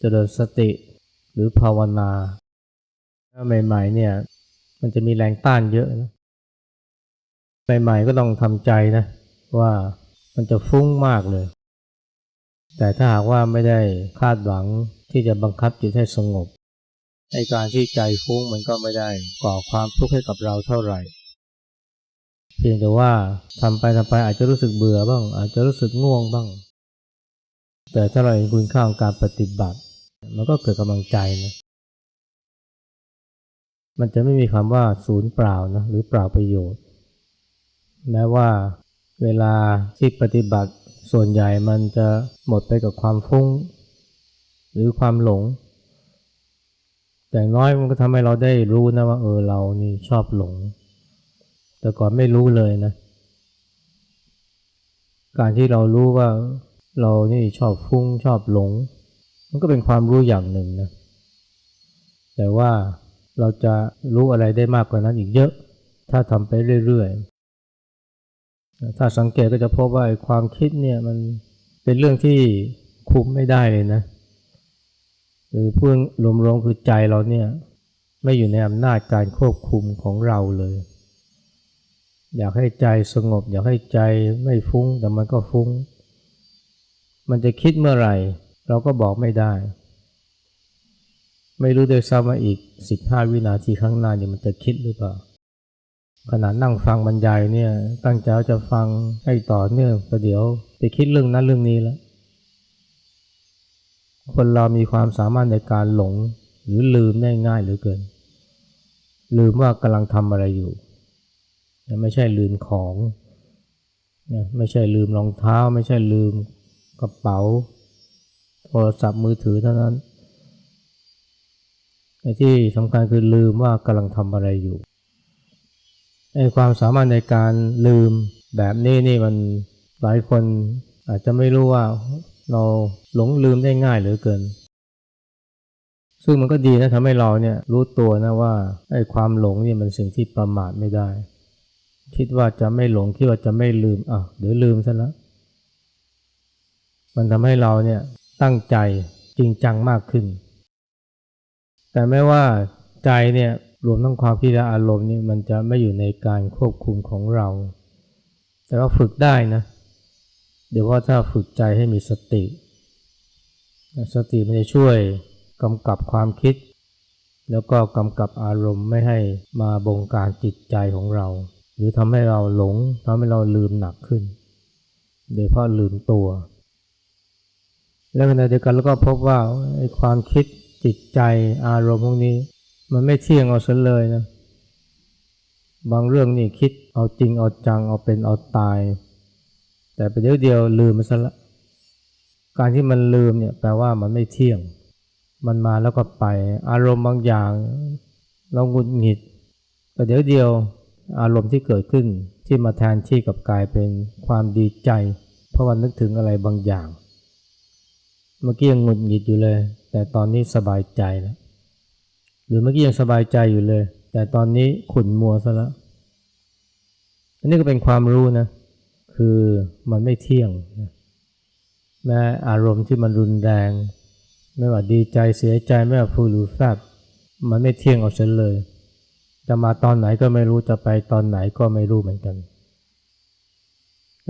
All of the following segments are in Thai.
เจริญสติหรือภาวนาใหม่ๆเนี่ย มันจะมีแรงต้านเยอะนะใหม่ๆก็ต้องทำใจนะว่ามันจะฟุ้งมากเลย แต่ถ้าหากว่าไม่ได้คาดหวังที่จะบังคับจิตให้สงบในการที่ใจฟุ้งมันก็ไม่ได้ก่อความทุกข์ให้กับเราเท่าไหร่ เพียงแต่ว่าทำไปทำไปอาจจะรู้สึกเบื่อบ้าง อาจจะรู้สึกง่วงบ้าง แต่ถ้าเราเห็นคุณค่าของการปฏิบัติ มันก็เกิดกำลังใจนะมันจะไม่มีคำว่าศูนย์เปล่านะหรือเปล่าประโยชน์ แม้ว่าเวลาที่ปฏิบัติส่วนใหญ่มันจะหมดไปกับความฟุ้ง หรือความหลง แต่อย่างน้อยมันก็ทำให้เราได้รู้นะว่าเออเรานี่ชอบหลง แต่ก่อนไม่รู้เลยนะ การที่เรารู้ว่าเรานี่ชอบฟุ้งชอบหลง มันก็เป็นความรู้อย่างหนึ่งนะ แต่ว่าเราจะรู้อะไรได้มากกว่านั้นอีกเยอะ ถ้าทำไปเรื่อยๆ ถ้าสังเกตก็จะพบว่าความคิดเนี่ยมันเป็นเรื่องที่คุมไม่ได้เลยนะ หรือพูดรวมๆคือใจเราเนี่ยไม่อยู่ในอำนาจการควบคุมของเราเลย อยากให้ใจสงบ อยากให้ใจไม่ฟุ้งแต่มันก็ฟุ้ง มันจะคิดเมื่อไหร่ เราก็บอกไม่ได้ ไม่รู้ด้วยซ้ำว่าอีก 15 วินาทีข้างหน้าเนี่ยมันจะคิดหรือเปล่าขณะนั่งฟังบรรยายเนี่ย ตั้งใจว่าจะฟังให้ต่อเนื่องประเดี๋ยวไปคิดเรื่องนั้นเรื่องนี้แล้วคนเรามีความสามารถในการหลงหรือลืมได้ง่ายเหลือเกิน ลืมว่ากำลังทำอะไรอยู่ไม่ใช่ลืมของ ไม่ใช่ลืมรองเท้า ไม่ใช่ลืมกระเป๋า โทรศัพท์มือถือเท่านั้นไอ้ที่สำคัญคือลืมว่ากำลังทำอะไรอยู่ไอ้ความสามารถในการลืมแบบนี้นี่มันหลายคนอาจจะไม่รู้ว่าเราหลงลืมได้ง่ายเหลือเกิน ซึ่งมันก็ดีนะทำให้เราเนี่ยรู้ตัวนะว่าไอ้ความหลงนี่มันสิ่งที่ประมาทไม่ได้ คิดว่าจะไม่หลงคิดว่าจะไม่ลืมอะเดี๋ยวลืมซะแล้วมันทำให้เราเนี่ย ตั้งใจจริงจังมากขึ้น แต่ไม่ว่าใจเนี่ยรวมทั้งความคิดและอารมณ์นี่มันจะไม่อยู่ในการควบคุมของเรา แต่ว่าฝึกได้นะ เดี๋ยวว่าถ้าฝึกใจให้มีสติ สติมันจะช่วยกำกับความคิด แล้วก็กำกับอารมณ์ไม่ให้มาบงการจิตใจของเรา หรือทำให้เราหลงทำให้เราลืมหนักขึ้น โดยเพราะลืมตัว แล้วขณะเดียวกันเราก็พบว่าไอ้ความคิดจิตใจอารมณ์พวกนี้ มันไม่เที่ยงเอาซะเลยนะบางเรื่องนี่คิดเอาจริงเอาจังเอาเป็นเอาตาย แต่ประเดี๋ยวเดียวลืมมันซะละการที่มันลืมเนี่ยแปลว่ามันไม่เที่ยง มันมาแล้วก็ไป อารมณ์บางอย่าง เราหงุดหงิดประเดี๋ยวเดียวอารมณ์ที่เกิดขึ้นที่มาแทนที่กับกลายเป็นความดีใจ เพราะว่านึกถึงอะไรบางอย่าง เมื่อกี้ยังหงุดหงิดอยู่เลย แต่ตอนนี้สบายใจแล้วหรือเมื่อกี้ยังสบายใจอยู่เลย แต่ตอนนี้ขุ่นมัวซะแล้วอันนี้ก็เป็นความรู้นะ คือมันไม่เที่ยงนะแม้อารมณ์ที่มันรุนแรง ไม่ว่าดีใจเสียใจไม่ว่าฟูหรือแฟบมันไม่เที่ยงเอาเสียเลย จะมาตอนไหนก็ไม่รู้จะไปตอนไหนก็ไม่รู้เหมือนกัน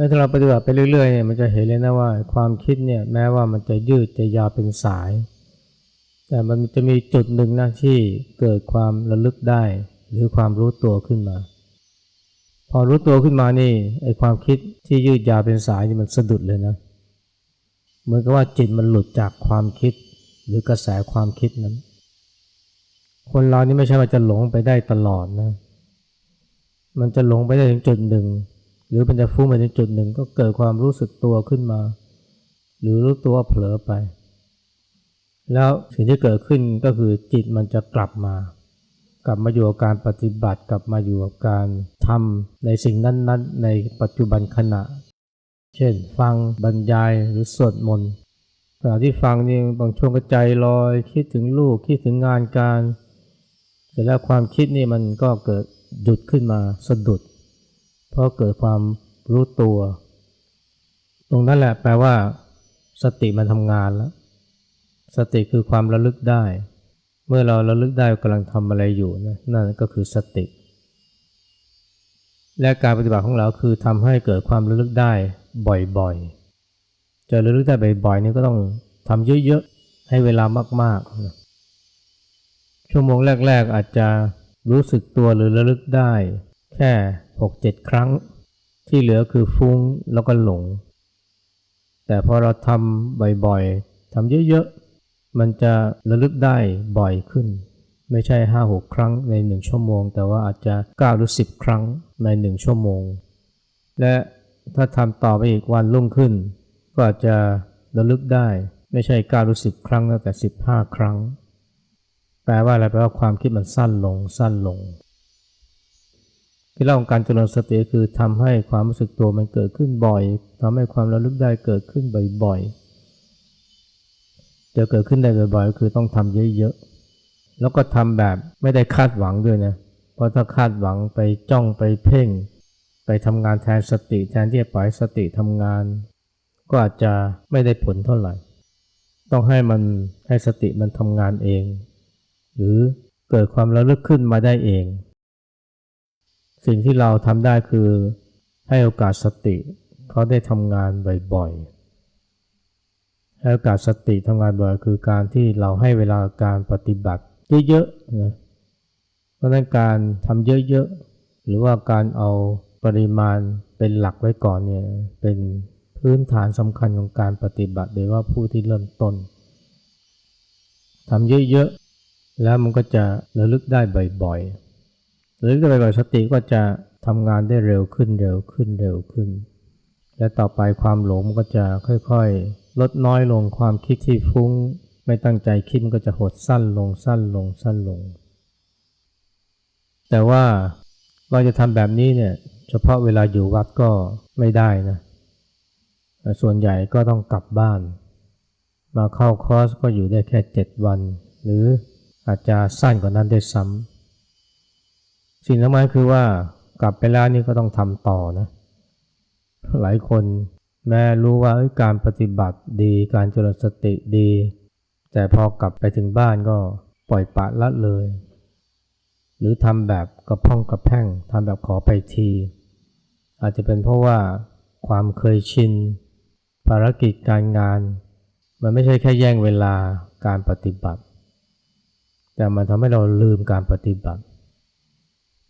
แล้วถ้าเราปฏิบัติไปเรื่อยๆเนี่ยมันจะเห็นเลยนะว่าความคิดเนี่ยแม้ว่ามันจะยืดจะยาวเป็นสาย แต่มันจะมีจุดหนึ่งนะที่เกิดความระลึกได้ หรือความรู้ตัวขึ้นมา พอรู้ตัวขึ้นมานี่ไอความคิดที่ยืดยาวเป็นสายนี่มันสะดุดเลยนะเหมือนกับว่าจิตมันหลุดจากความคิด หรือกระแสความคิดนั้น คนเรานี่ไม่ใช่ว่าจะหลงไปได้ตลอดนะมันจะหลงไปได้ถึงจุดหนึ่ง หรือมันจะฟุ้งไปถึงจุดหนึ่งก็เกิดความรู้สึกตัวขึ้นมา หรือรู้ตัวเผลอไป แล้วสิ่งที่เกิดขึ้นก็คือจิตมันจะกลับมา กลับมาอยู่กับการปฏิบัติกลับมาอยู่กับการทำในสิ่งนั้นๆ ในปัจจุบันขณะ เช่น ฟังบรรยายหรือสวดมนต์ขณะที่ฟังนี่บางช่วงก็ใจลอย คิดถึงลูกคิดถึงงานการเสร็จแล้วความคิดนี่มันก็เกิดหยุดขึ้นมาสะดุด เพราะเกิดความรู้ตัว ตรงนั้นแหละแปลว่า สติมันทำงานแล้ว สติคือความระลึกได้ เมื่อเราระลึกได้กำลังทำอะไรอยู่นะนั่นก็คือสติ และการปฏิบัติของเราคือทำให้เกิดความระลึกได้บ่อยๆ จะระลึกได้บ่อยๆนี่ก็ต้องทำเยอะๆ ให้เวลามากๆนะชั่วโมงแรก ๆ อาจจะรู้สึกตัวหรือระลึกได้ แค่6-7ครั้ง ที่เหลือคือฟุ้งแล้วก็หลง แต่พอเราทำบ่อยๆทำเยอะๆ มันจะระลึกได้บ่อยขึ้น ไม่ใช่5-6ครั้งใน1ชั่วโมง แต่ว่าอาจจะ9หรือ10ครั้งใน1ชั่วโมง และถ้าทำต่อไปอีกวันรุ่งขึ้น ก็อาจจะระลึกได้ไม่ใช่9หรือ10ครั้งแต่15ครั้ง แปลว่าอะไรแปลว่าความคิดมันสั้นลงสั้นลง ที่เล่าของการเจริญสติคือทำให้ความรู้สึกตัวมันเกิดขึ้นบ่อยทำให้ความระลึกได้เกิดขึ้นบ่อยๆจะเกิดขึ้นได้บ่อยๆก็คือต้องทำเยอะๆแล้วก็ทำแบบไม่ได้คาดหวังด้วยนะเพราะถ้าคาดหวังไปจ้องไปเพ่ง ไปทำงานแทนสติแทนที่จะปล่อยสติทำงาน ก็อาจจะไม่ได้ผลเท่าไหร่ ต้องให้มันให้สติมันทำงานเอง หรือเกิดความระลึกขึ้นมาได้เอง สิ่งที่เราทำได้คือให้โอกาสสติเขาได้ทำงานบ่อยๆให้โอกาสสติทำงานบ่อยคือการที่เราให้เวลาการปฏิบัติเยอะๆนะเพราะนั้นการทำเยอะๆหรือว่าการเอาปริมาณเป็นหลักไว้ก่อนเนี่ยเป็นพื้นฐานสำคัญของการปฏิบัติโดยว่าผู้ที่เริ่มต้นทำเยอะๆแล้วมันก็จะระลึกได้บ่อยๆ หระลึกได้บ่อยๆสติก็จะทำงานได้เร็วขึ้นเร็วขึ้นเร็วขึ้น และต่อไปความหลงมันก็จะค่อยๆ ลดน้อยลงความคิดที่ฟุ้ง ไม่ตั้งใจคิดมันก็จะหดสั้นลงสั้นลงสั้นลง แต่ว่าเราจะทำแบบนี้เนี่ยเฉพาะเวลาอยู่วัดก็ไม่ได้นะส่วนใหญ่ก็ต้องกลับบ้าน มาเข้าคอร์สก็อยู่ได้แค่เจ็ดวัน หรืออาจจะสั้นกว่านั้นได้ซ้ำ สิ่งสำคัญคือว่ากลับไปแล้วนี่ก็ต้องทำต่อนะ หลายคนแม้รู้ว่าการปฏิบัติดีการเจริญสติดี แต่พอกลับไปถึงบ้านก็ปล่อยปะละเลย หรือทำแบบกระพ้องกระแพ่งทำแบบขอไปที อาจจะเป็นเพราะว่าความเคยชิน ภารกิจการงาน มันไม่ใช่แค่แย่งเวลาการปฏิบัติ แต่มันทำให้เราลืมการปฏิบัติ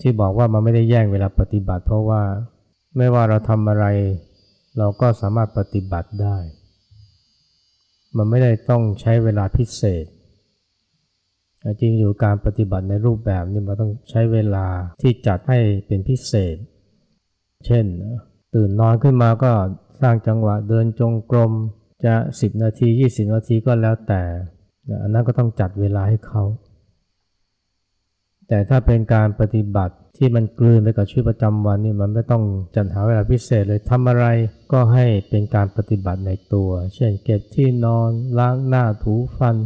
ที่บอกว่ามันไม่ได้แย่งเวลาปฏิบัติ เพราะว่าไม่ว่าเราทำอะไร เราก็สามารถปฏิบัติได้ มันไม่ได้ต้องใช้เวลาพิเศษจริงอยู่การปฏิบัติในรูปแบบนี้มันต้องใช้เวลาที่จัดให้เป็นพิเศษ เช่น ตื่นนอนขึ้นมาก็สร้างจังหวะเดินจงกรมจะ 10 นาที 20 นาทีก็แล้วแต่ อันนั้นก็ต้องจัดเวลาให้เขา แต่ถ้าเป็นการปฏิบัติที่มันกลืนไปกับชีวิตประจำวันนี่มันไม่ต้องจัดหาเวลาพิเศษเลยทำอะไรก็ให้เป็นการปฏิบัติในตัว เช่นเก็บที่นอนล้างหน้าถูฟัน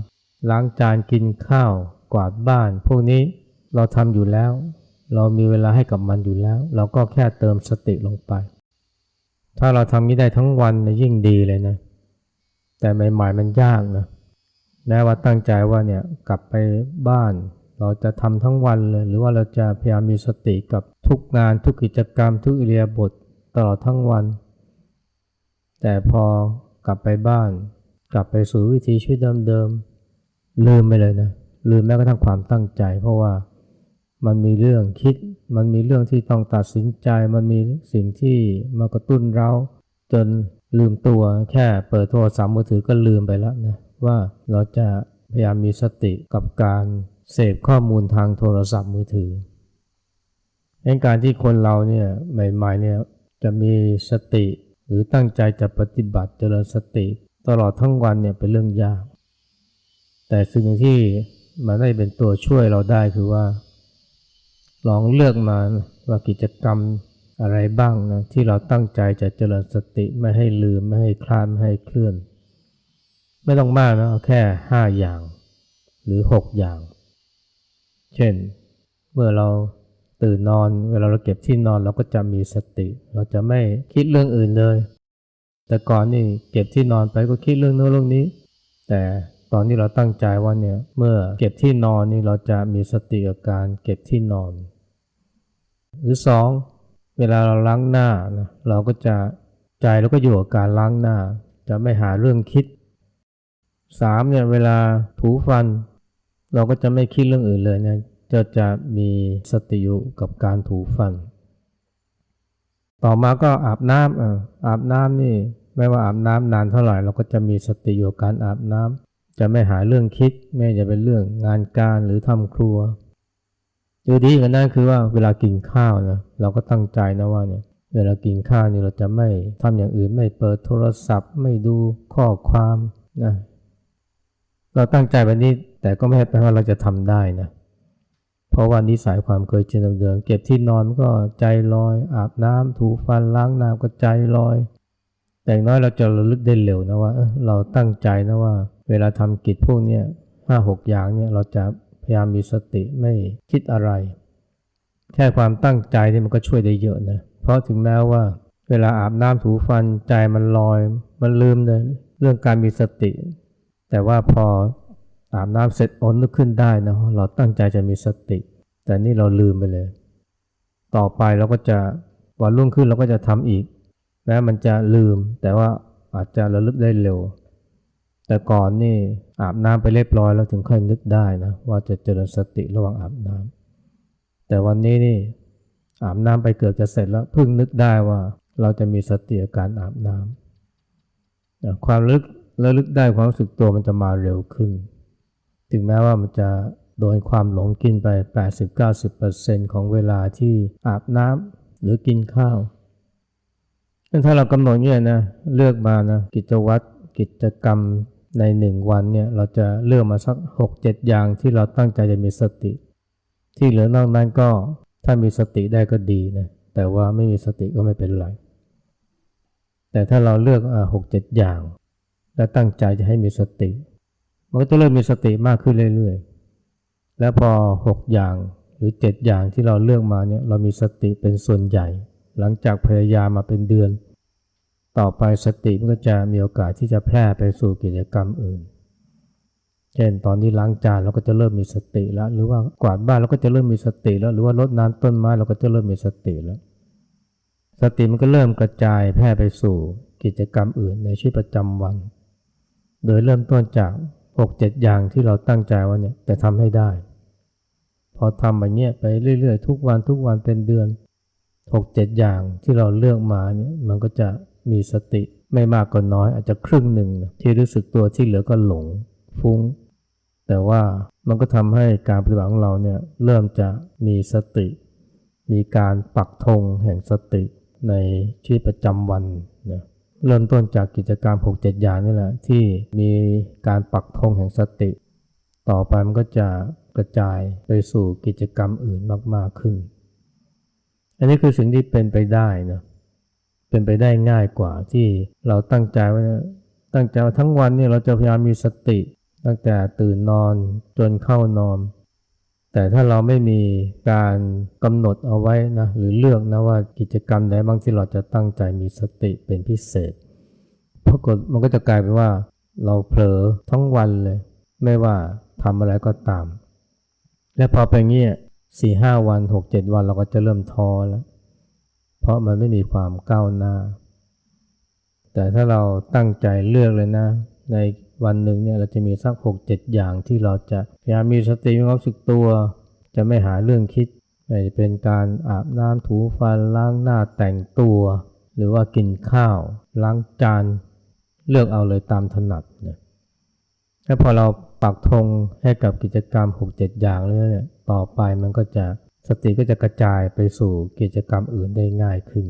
ล้างจานกินข้าว กวาดบ้าน พวกนี้เราทำอยู่แล้ว เรามีเวลาให้กับมันอยู่แล้ว เราก็แค่เติมสติลงไป ถ้าเราทำนี้ได้ทั้งวันนะยิ่งดีเลยนะ แต่ใหม่ๆมันยากนะแม้ว่าตั้งใจว่าเนี่ยกลับไปบ้าน เราจะทำทั้งวันเลย หรือว่าเราจะพยายามมีสติกับทุกงานทุกกิจกรรม ทุกอิเลียบทตลอดทั้งวัน แต่พอกลับไปบ้าน กลับไปสู่วิธีชีวิตเดิมๆลืมไปเลยนะลืมแม้กระทั่งความตั้งใจ เพราะว่ามันมีเรื่องคิด มันมีเรื่องที่ต้องตัดสินใจ มันมีสิ่งที่มากระตุ้นเราจนลืมตัวแค่เปิดโทรศัพท์มือถือก็ลืมไปแล้วนะว่าเราจะพยายามมีสติกับการ เสพข้อมูลทางโทรศัพท์มือถือในการที่คนเราเนี่ยใหม่ๆเนี่ยจะมีสติหรือตั้งใจจะปฏิบัติเจริญสติ ตลอดทั้งวันเนี่ยเป็นเรื่องยาก แต่สิ่งที่มันได้เป็นตัวช่วยเราได้คือว่า ลองเลือกมาว่ากิจกรรมอะไรบ้างนะที่เราตั้งใจจะเจริญสติไม่ให้ลืมไม่ให้คลาดไม่ให้เคลื่อน ไม่ต้องมากนะเอาแค่ห้าอย่าง หรือหกอย่าง เช่น เมื่อเราตื่นนอน เวลาเราเก็บที่นอนเราก็จะมีสติ เราจะไม่คิดเรื่องอื่นเลย แต่ก่อนนี่เก็บที่นอนไปก็คิดเรื่องโน้นเรื่องนี้ แต่ตอนที่เราตั้งใจว่าเนี่ยเมื่อเก็บที่นอนนี่เราจะมีสติกับการเก็บที่นอน หรือสองเวลาเราล้างหน้านะเราก็จะใจเราก็อยู่กับการล้างหน้า จะไม่หาเรื่องคิดสามเนี่ยเวลาถูฟัน เราก็จะไม่คิดเรื่องอื่นเลยนะจะจะมีสติอยู่กับการถูฟัน ต่อมาก็อาบน้ำอะอาบน้ำนี่ไม่ว่าอาบน้ำนานเท่าไหร่ เราก็จะมีสติอยู่กับการอาบน้ำจะไม่หาเรื่องคิด ไม่จะเป็นเรื่องงานการหรือทำครัวหรือดีกันนั่นคือว่าเวลากินข้าวนะเราก็ตั้งใจนะว่าเนี่ยเวลากินข้าวนี่เราจะไม่ทำอย่างอื่นไม่เปิดโทรศัพท์ ไม่ดูข้อความนะ เราตั้งใจแบบนี้แต่ก็ไม่ใช่แปลว่าเราจะทำได้นะ เพราะว่านิสัยความเคยชินเดิมเก็บที่นอนก็ใจลอย อาบน้ำถูฟันล้างน้ำก็ใจลอย แต่อย่างน้อยเราจะระลึกได้เร็วนะว่าเราตั้งใจนะว่า เวลาทำกิจพวกเนี้ยห้าหกอย่างเนี่ยเราจะพยายามมีสติไม่คิดอะไร แค่ความตั้งใจนี่มันก็ช่วยได้เยอะนะ เพราะถึงแม้ว่า เวลาอาบน้ำถูฟันใจมันลอย มันลืมเลยเรื่องการมีสติ แต่ว่าพออาบน้ำเสร็จอนนึกขึ้นได้นะเราตั้งใจจะมีสติ แต่นี่เราลืมไปเลย ต่อไปเราก็จะวันรุ่งขึ้นเราก็จะทำอีกแม้มันจะลืม แต่ว่าอาจจะระลึกได้เร็ว แต่ก่อนนี่อาบน้ำไปเรียบร้อยแล้วถึงค่อยนึกได้นะว่าจะเจริญสติระหว่างอาบน้ำแต่วันนี้นี่อาบน้ำไปเกือบจะเสร็จแล้วเพิ่งนึกได้ว่าเราจะมีสติกับการอาบน้ำความลึก ระลึกได้ความรู้สึกตัวมันจะมาเร็วขึ้น ถึงแม้ว่ามันจะโดนความหลงกินไป 80-90%ของเวลาที่อาบน้ำหรือกินข้าวถ้าเรากำหนดเนี่ยนะเลือกมานะกิจวัตรกิจกรรมในหนึ่งวันเนี่ยเราจะเลือกมาสัก 6-7 อย่างที่เราตั้งใจจะมีสติ ที่เหลือนอกนั้นก็ถ้ามีสติได้ก็ดีนะแต่ว่าไม่มีสติก็ไม่เป็นไรแต่ถ้าเราเลือกหกเจ็ดอย่าง และตั้งใจจะให้มีสติ มันก็จะเริ่มมีสติมากขึ้นเรื่อยๆ แล้วพอ 6 อย่างหรือ 7 อย่างที่เราเลือกมาเนี่ยเรามีสติเป็นส่วนใหญ่ หลังจากพยายามมาเป็นเดือน ต่อไปสติมันก็จะมีโอกาสที่จะแพร่ไปสู่กิจกรรมอื่น เช่นตอนนี้ล้างจานเราก็จะเริ่มมีสติแล้ว หรือว่ากวาดบ้านเราก็จะเริ่มมีสติแล้ว หรือว่ารดน้ำต้นไม้เราก็จะเริ่มมีสติแล้ว สติมันก็เริ่มกระจายแพร่ไปสู่กิจกรรมอื่นในชีวิตประจำวัน โดยเริ่มต้นจากหกเจ็ดอย่างที่เราตั้งใจว่าเนี่ยจะทำให้ได้ พอทำแบบนี้ไปเรื่อยๆ ทุกวันทุกวันเป็นเดือนหกเจ็ดอย่างที่เราเลือกมาเนี่ยมันก็จะมีสติไม่มากก็น้อยอาจจะครึ่งหนึ่งที่รู้สึกตัวที่เหลือก็หลงฟุ้ง แต่ว่ามันก็ทำให้การปฏิบัติของเราเนี่ยเริ่มจะมีสติ มีการปักธงแห่งสติในชีวิตประจำวันนะ เริ่มต้นจากกิจกรรม6 7อย่างนี่แหละที่มีการปักธงแห่งสติ ต่อไปมันก็จะกระจายไปสู่กิจกรรมอื่นมาก ๆ ขึ้น อันนี้คือสิ่งที่เป็นไปได้นะเป็นไปได้ง่ายกว่าที่เราตั้งใจว้นะตั้งใจว่าทั้งวันนี่เราจะพยายามมีสติ ตั้งแต่ตื่นนอนจนเข้านอน แต่ถ้าเราไม่มีการกำหนดเอาไว้นะหรือเลือกนะว่ากิจกรรมไหนบางที่เราจะตั้งใจมีสติเป็นพิเศษปรากฏมันก็จะกลายเป็นว่า เราเผลอทั้งวันเลย ไม่ว่าทำอะไรก็ตาม และพอไปเงี้ยสี่ห้าวันหกเจ็ดวันเราก็จะเริ่มท้อแล้ว เพราะมันไม่มีความก้าวหน้า แต่ถ้าเราตั้งใจเลือกเลยนะ ในวันหนึ่งเนี่ยเราจะมีสักหกเจ็ดอย่างที่เราจะพยายามมีสติมีความรู้สึกตัว จะไม่หาเรื่องคิดไม่จะเป็นการอาบน้ำถูฟันล้างหน้าแต่งตัว หรือว่ากินข้าว ล้างจานเลือกเอาเลยตามถนัดนะแล้วพอเราปักธงให้กับกิจกรรมหกเจ็ดอย่างแล้วเนี่ยต่อไปมันก็จะสติก็จะกระจายไปสู่กิจกรรมอื่นได้ง่ายขึ้น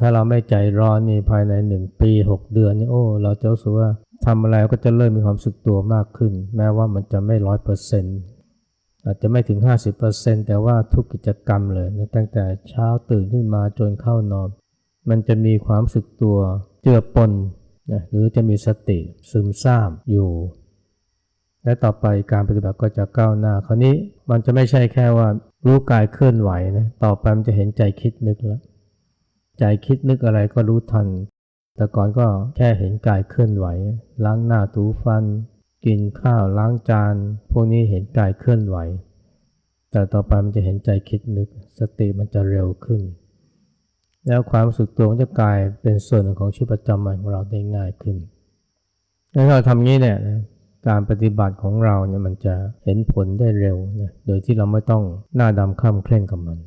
ถ้าเราไม่ใจร้อนนี่ภายในหนึ่งปีหกเดือนนี่โอ้เราจะรู้สึกว่าทำอะไรก็จะเริ่มมีความสึกตัวมากขึ้น แม้ว่ามันจะไม่ร้อยเปอร์เซ็นต์อาจจะไม่ถึง 50%แต่ว่าทุกกิจกรรมเลยนะตั้งแต่เช้าตื่นขึ้นมาจนเข้านอน มันจะมีความสึกตัวเจือปนนะหรือจะมีสติซึมซาบอยู่ และต่อไปการปฏิบัติก็จะก้าวหน้า คราวนี้มันจะไม่ใช่แค่ว่ารู้กายเคลื่อนไหวนะต่อไปมันจะเห็นใจคิดนึกแล้ว ใจคิดนึกอะไรก็รู้ทัน แต่ก่อนก็แค่เห็นกายเคลื่อนไหว ล้างหน้าถูฟัน กินข้าวล้างจาน พวกนี้เห็นกายเคลื่อนไหว แต่ต่อไปมันจะเห็นใจคิดนึก สติมันจะเร็วขึ้น แล้วความรู้สึกตัวมันจะกลายเป็นส่วนหนึ่งของชีวิตประจำวันของเราได้ง่ายขึ้นถ้าเราทำงี้เนี่ยการปฏิบัติของเราเนี่ยมันจะเห็นผลได้เร็วนะโดยที่เราไม่ต้องหน้าดำข้ามเคร่งกับมัน